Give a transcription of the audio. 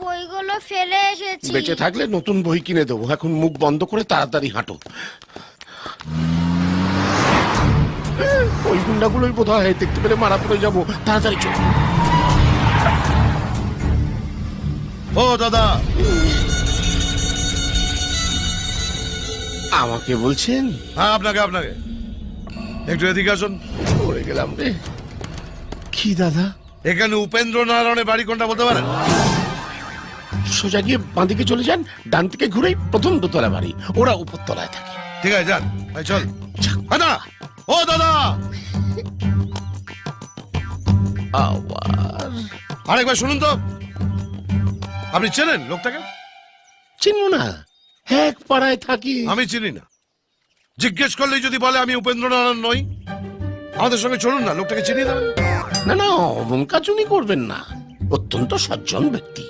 বইগুলো ফেলে এসেছি। বেঁচে থাকলে নতুন বই কিনে দেবো। এখন মুখ বন্ধ করে তাড়াতাড়ি হাঁটো। ওই গুন্ডাগুলোই বোধ হয় দেখতে পেলে মারা পড়ে যাব। তাড়াতাড়ি চলো। ও দাদা। আমাকে বলছেন? হ্যাঁ আপনাকে আপনাকে। একটু এদিকে আসুন। পড়ে গেলাম রে। কি দাদা? এখানে উপেন্দ্র নারায়ণের বাড়ি কোনটা বলতে পারেন? সোজা গিয়ে বাঁদিকে চলে যান ডান থেকে ঘুরেই প্রথম দোতলা বাড়ি। ওরা উপরতলায় থাকে। ঠিক আছে যান। ভাই চল। দাদা! ও দাদা! আবার। আরেকবার শুনুন তো। আপনি চেনেন লোকটাকে? চিনবো না। এক পাড়ায় থাকি। আমি চিনি না। জিজ্ঞেস করলেই যদি বলে আমি উপেন্দ্র নারায়ণ নই আমাদের সঙ্গে চলুন না লোকটাকে চিনিয়ে দেবেন। না না অমন কাজুনি করবেন না। অত্যন্ত সজ্জন ব্যক্তি।